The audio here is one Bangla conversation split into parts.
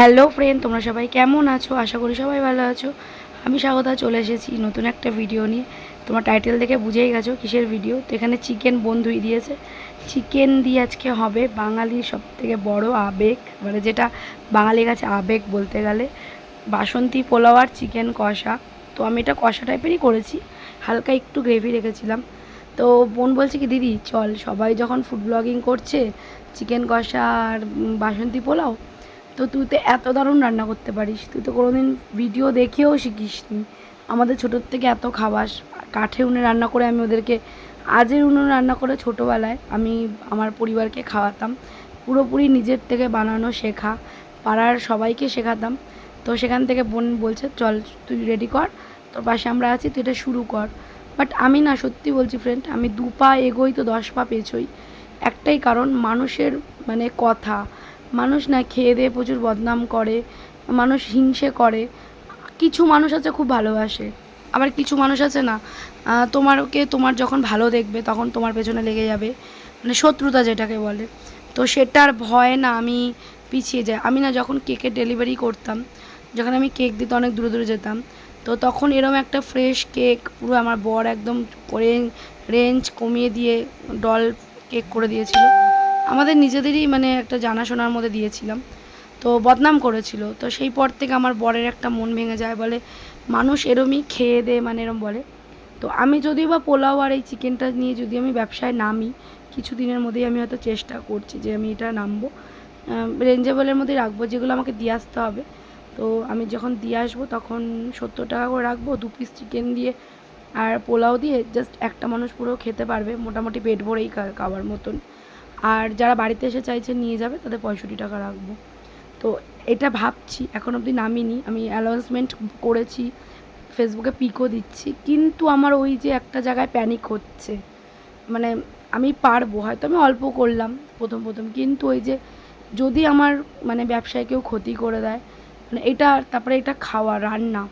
হ্যালো ফ্রেন্ড, তোমরা সবাই কেমন আছো? আশা করি সবাই ভালো আছো। আমি স্বাগতা, চলে এসেছি নতুন একটা ভিডিও নিয়ে। তোমার টাইটেল দেখে বুঝেই গেছো কিসের ভিডিও তো এখানে চিকেন বন্ধুই দিয়েছে। চিকেন দিয়ে আজকে হবে বাঙালির সব থেকে বড় আবেগ মানে যেটা বাঙালির কাছে আবেগ বলতে গেলে। বাসন্তী পোলাও আর চিকেন কষা। তো আমি এটা কষা টাইপেরই করেছি। হালকা একটু গ্রেভি রেখেছিলাম। তো বোন বলছে কি, দিদি, চল সবাই যখন ফুড ব্লগিং করছে, চিকেন কষা আর বাসন্তী পোলাও তো তুই তো এত দারুণ রান্না করতে পারিস। তুই তো কোনোদিন ভিডিও দেখেও শিখিসনি। আমাদের ছোটোর থেকে এত খাবাস। কাঠে উনে রান্না করে আমি ওদেরকে, আজের উনুনে রান্না করে ছোটোবেলায় আমি আমার পরিবারকে খাওয়াতাম। পুরোপুরি নিজের থেকে বানানো শেখা, পাড়ার সবাইকে শেখাতাম। তো সেখান থেকে বোন বলছে, চল, তুই রেডি কর। তোর পাশে আমরা আছি, তুই এটা শুরু কর। বাট আমি না, সত্যি বলছি ফ্রেন্ড আমি দু পা এগোই তো দশ পা পেছোই। একটাই কারণ, মানুষের মানে কথা মানুষ না খেয়ে দিয়ে প্রচুর বদনাম করে, মানুষ হিংসে করে। কিছু মানুষ আছে খুব ভালোবাসে, আবার কিছু মানুষ আছে না তোমারকে তোমার যখন ভালো দেখবে তখন তোমার পেছনে লেগে যাবে। মানে শত্রুতা যেটাকে বলে। তো সেটার ভয় না আমি পিছিয়ে যাই। আমি না যখন কেকের ডেলিভারি করতাম, যখন আমি কেক দিতে অনেক দূরে দূরে যেতাম, তো তখন এরম একটা ফ্রেশ কেক পুরো আমার বর একদম রেঞ্জ কমিয়ে দিয়ে ডল কেক করে দিয়েছিল। আমাদের নিজেদেরই মানে একটা জানাশোনার মধ্যে দিয়েছিলাম। তো বদনাম করেছিল। তো সেই পর থেকে আমার বরের একটা মন ভেঙে যায়, বলে মানুষ এরমই খেয়ে দে মানে এরম বলে। তো আমি যদিও বা পোলাও আর এই চিকেনটা নিয়ে যদি আমি ব্যবসায় নামি কিছু দিনের মধ্যেই আমি হয়তো চেষ্টা করছি যে আমি এটা নামবো। রেঞ্জেবলের মধ্যে রাখব, যেগুলো আমাকে দিয়ে আসতে হবে। তো আমি যখন দিয়ে আসব তখন সত্তর টাকা করে রাখব, দু পিস চিকেন দিয়ে আর পোলাও দিয়ে জাস্ট একটা মানুষ পুরো খেতে পারবে, মোটামুটি পেট ভরেই খাওয়ার মতন। আর যারা বাড়িতে এসে চাইছে নিয়ে যাবে, তাদের পঁয়ষট্টি টাকা রাখব। তো এটা ভাবছি, এখন অবধি নামিনি। আমি অ্যানাউন্সমেন্ট করেছি ফেসবুকে পিকও দিচ্ছি, কিন্তু আমার ওই যে একটা জায়গায় প্যানিক হচ্ছে। মানে আমি পারব, হয়তো আমি অল্প করলাম, প্রথম প্রথম, কিন্তু ওই যে যদি আমার মানে ব্যবসায় কেউ ক্ষতি করে দেয় মানে এটা তারপরে এটা খাওয়া, রান্না।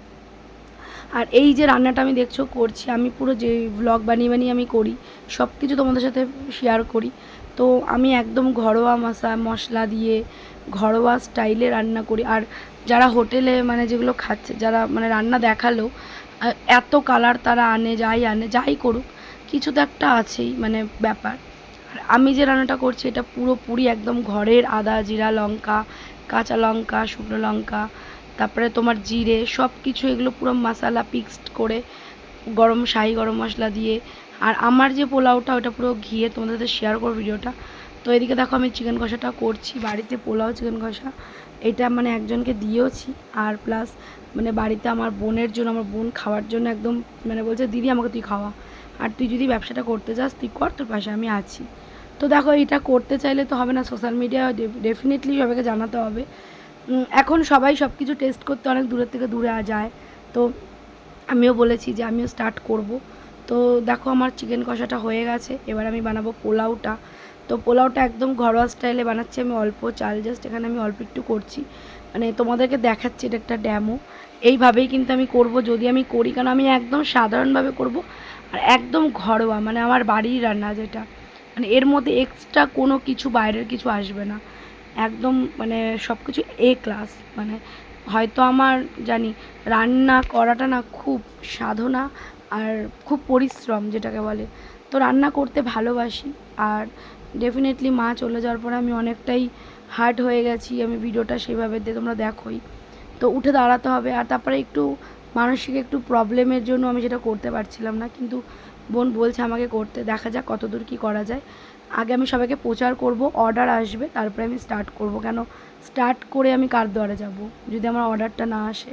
আর এই যে রান্নাটা আমি দেখছ, করছি, আমি পুরো যে ব্লগ বানিয়ে বানিয়ে আমি করি সব কিছু তোমাদের সাথে শেয়ার করি। তো আমি একদম ঘরোয়া মশা, মশলা দিয়ে ঘরোয়া স্টাইলে রান্না করি। আর যারা হোটেলে মানে যেগুলো খাচ্ছে, যারা মানে রান্না দেখাল এত কালার তারা আনে, যাই আনে, যাই করুক, কিছু তো একটা আছেই মানে ব্যাপার। আর আমি যে রান্নাটা করছি, এটা পুরোপুরি একদম ঘরের আদা, জিরা লঙ্কা, কাঁচা লঙ্কা, শুকনো লঙ্কা, তারপরে তোমার জিরে সব কিছু এগুলো পুরো মশালা মিক্সড করে গরম শাহি গরম মশলা দিয়ে। আর আমার যে পোলাওটা, ওটা পুরো ঘিয়ে তোমাদের সাথে শেয়ার করব ভিডিওটা। তো এদিকে দেখো আমি চিকেন কষাটা করছি, বাড়িতে পোলাও চিকেন কষা। এটা মানে একজনকে দিয়েওছি, আর প্লাস মানে বাড়িতে আমার বোনের জন্য, আমার বোন খাওয়ার জন্য একদম মানে বলছে, দিদি, আমাকে তুই খাওয়া। আর তুই যদি ব্যবসাটা করতে চাস তুই কর, তোর পাশে আমি আছি। তো দেখো, এটা করতে চাইলে তো হবে না সোশ্যাল মিডিয়া ডেফিনেটলি সবাইকে জানাতে হবে। এখন সবাই সব কিছু টেস্ট করতে অনেক দূরের থেকে দূরে যায়। তো আমিও বলেছি যে আমিও স্টার্ট করব। তো দেখো আমার চিকেন কষাটা হয়ে গেছে, এবার আমি বানাবো পোলাওটা। তো পোলাওটা একদম ঘরোয়া স্টাইলে বানাচ্ছি, আমি অল্প চাল জাস্ট এখানে আমি অল্প একটু করছি। মানে তোমাদেরকে দেখাচ্ছি এটা একটা ড্যামো এইভাবেই কিন্তু আমি করব, যদি আমি করি কারণ আমি একদম সাধারণভাবে করব, আর একদম ঘরোয়া মানে আমার বাড়ির রান্না যেটা। মানে এর মধ্যে এক্সট্রা কোনো কিছু, বাইরের কিছু আসবে না। একদম মানে সব কিছু এ ক্লাস মানে হয়তো আমার জানি রান্না করাটা না খুব সাধনা আর খুব পরিশ্রম যেটাকে বলে। তো রান্না করতে ভালোবাসি আর ডেফিনেটলি মা চলে যাওয়ার পরে আমি অনেকটাই হার্ট হয়ে গেছি, আমি ভিডিওটা সেভাবে দিয়ে তোমরা দেখোই। তো উঠে দাঁড়াতে হবে আর তারপরে একটু মানসিক একটু প্রবলেমের জন্য আমি সেটা করতে পারছিলাম না। কিন্তু বোন বলছে আমাকে করতে, দেখা যাক কতদূর কী করা যায়। আগে আমি সবাইকে প্রচার করব অর্ডার আসবে, তারপরে আমি স্টার্ট করব। কেন? স্টার্ট করে আমি কার দ্বারে যাব, যদি আমার অর্ডারটা না আসে?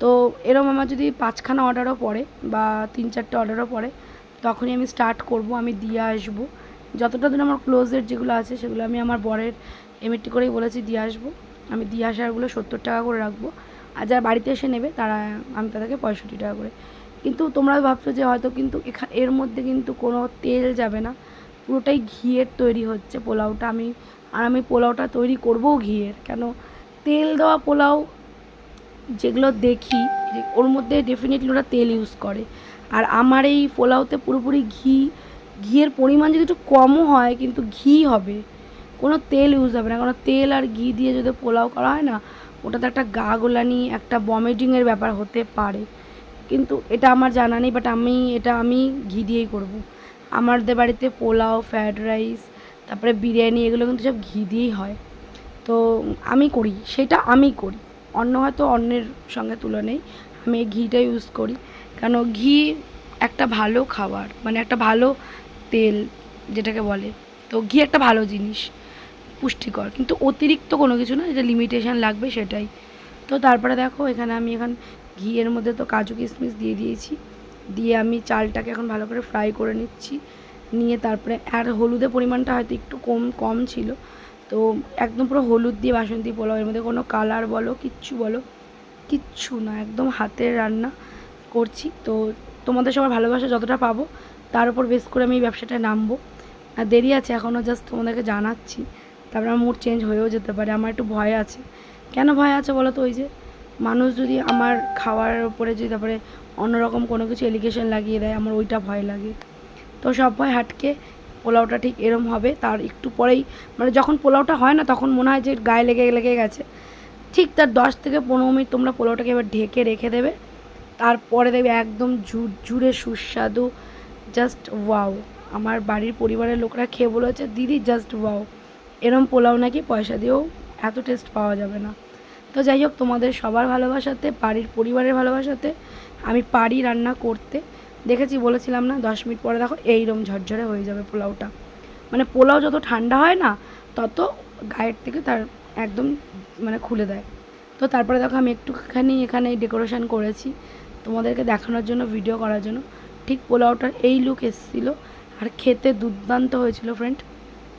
তো এরম আমার যদি পাঁচখানা অর্ডারও পড়ে বা তিন চারটে অর্ডারও পড়ে, তখনই আমি স্টার্ট করব, আমি দিয়ে আসব। যতটা দিন আমার ক্লোজের যেগুলো আছে, সেগুলো আমি আমার বরের এমএটি করেই বলেছি দিয়ে আসব। আমি দিয়ে আসারগুলো সত্তর টাকা করে রাখব। আর যারা বাড়িতে এসে নেবে, তারা, আমি তাদেরকে পঁয়ষট্টি টাকা করে। কিন্তু তোমরা ভাবছ যে হয়তো কিন্তু এর মধ্যে কিন্তু কোনো তেল যাবে না। পুরোটাই ঘিয়ের তৈরি হচ্ছে পোলাওটা। আমি, আর আমি পোলাওটা তৈরি করবও ঘিয়ের, কেন? তেল দেওয়া পোলাও যেগুলো দেখি ওর মধ্যে ডেফিনেটলি ওরা তেল ইউজ করে। আর আমার এই পোলাওতে পুরোপুরি ঘি, ঘিয়ের পরিমাণ যদি একটু কমও হয়, কিন্তু ঘি হবে। কোনো তেল ইউজ হবে না, কারণ তেল আর ঘি দিয়ে যদি পোলাও করা হয় না, ওটাতে একটা গা গোলানি, একটা বমিটিংয়ের ব্যাপার হতে পারে। কিন্তু এটা আমার জানা নেই বাট আমি, এটা আমি ঘি দিয়েই করব। আমাদের বাড়িতে পোলাও ফ্রায়েড রাইস তারপরে বিরিয়ানি, এগুলো কিন্তু সব ঘি দিয়েই হয়। তো আমি করি, সেটা আমি করি। অন্য হয়তো অন্যের সঙ্গে তুলে নেই, আমি ঘিটা ইউজ করি। কেন ঘি একটা ভালো খাবার মানে একটা ভালো তেল, যেটাকে বলে। তো ঘি একটা ভালো জিনিস, পুষ্টিকর। কিন্তু অতিরিক্ত কোনো কিছু না, যেটা লিমিটেশন লাগবে সেটাই। তো তারপরে দেখো, এখানে আমি এখন ঘিয়ের মধ্যে তো কাজু কিশমিশ দিয়ে দিয়েছি। দিয়ে আমি চালটাকে এখন ভালো করে ফ্রাই করে নিচ্ছি। নিয়ে তারপরে আর হলুদের পরিমাণটা হয়তো একটু কম কম ছিল। তো একদম পুরো হলুদ দিয়ে বাসন্তী পোলাও, এর মধ্যে কোনো কালার বলো, কিচ্ছু বলো, কিচ্ছু না, একদম হাতের রান্না করছি। তো তোমাদের সবার ভালোবাসা যতটা পাবো, তার উপর বেস করে আমি এই ব্যবসাটায় নামবো। আর দেরি আছে এখনও জাস্ট তোমাদেরকে জানাচ্ছি। তারপরে আমার মুড চেঞ্জ হয়েও যেতে পারে, আমার একটু ভয় আছে। কেন ভয় আছে বলো তো ওই যে? মানুষ যদি আমার খাওয়ার উপরে যদি তারপরে অন্যরকম কোনো কিছু এলিগেশন লাগিয়ে দেয়, আমার ওইটা ভয় লাগে। তো সব ভয় হাটকে পোলাওটা ঠিক এরম হবে। তার একটু পরেই মানে যখন পোলাওটা হয় না, তখন মনে হয় যে গায়ে লেগে লেগে গেছে। ঠিক তার দশ থেকে পনেরো মিনিট তোমরা পোলাওটাকে এবার ঢেকে রেখে দেবে। তারপরে দেখবে একদম ঝুরঝুরে সুস্বাদু জাস্ট ওয়াও আমার বাড়ির পরিবারের লোকরা খেয়ে বলেছে, দিদি জাস্ট ওয়াও এরম পোলাও নাকি পয়সা দিয়েও এত টেস্ট পাওয়া যাবে না। তো যাই হোক, তোমাদের সবার ভালোবাসাতে, বাড়ির পরিবারের ভালোবাসাতে, আমি পারি রান্না করতে। দেখেছি, বলেছিলাম না, দশ মিনিট পরে দেখো এইরকম ঝরঝরে হয়ে যাবে পোলাওটা। মানে পোলাও যত ঠান্ডা হয় না, তত গায়ের থেকে তার একদম মানে খুলে দেয়। তো তারপরে দেখো, আমি একটুখানি এখানে ডেকোরেশন করেছি তোমাদেরকে দেখানোর জন্য ভিডিও করার জন্য। ঠিক পোলাওটার এই লুক এসেছিল। আর খেতে দুর্দান্ত হয়েছিল ফ্রেন্ড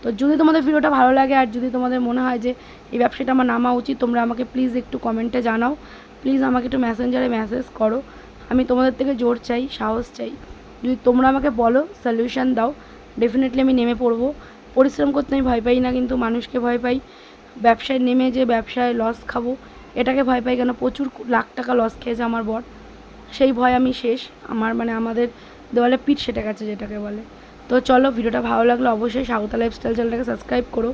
তো যদি তোমাদের ভিডিওটা ভালো লাগে আর যদি তোমাদের মনে হয় যে এই ব্যবসাটা আমার নামা উচিত, তোমরা আমাকে প্লিজ একটু কমেন্টে জানাও। প্লিজ আমাকে একটু মেসেঞ্জারে মেসেজ করো। আমি তোমাদের থেকে জোর চাই, সাহস চাই। যদি তোমরা আমাকে বলো সলিউশন দাও। ডেফিনেটলি আমি নেমে পড়ব। পরিশ্রম করতে আমি ভয় পাই না, কিন্তু মানুষকে ভয় পাই। ব্যবসায় নেমে যে ব্যবসায় লস খাব, এটাকে ভয় পাই কেন? প্রচুর লাখ টাকা লস খেয়েছে আমার বর। সেই ভয় আমি শেষ। আমার মানে আমাদের দেওয়ালে পিঠ সেটে গেছে যেটাকে বলে। তো চলো ভিডিওটা ভালো লাগলে অবশ্যই স্বাগতা লাইফস্টাইল চ্যানেলটাকে সাবস্ক্রাইব করো।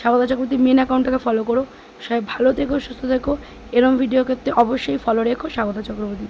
স্বাগতা চক্রবর্তী মেন অ্যাকাউন্টটাকে ফলো করো। সবাই ভালো থেকো, সুস্থ থেকো। এরম ভিডিও ক্ষেত্রে অবশ্যই ফলো রেখো স্বাগতা চক্রবর্তী।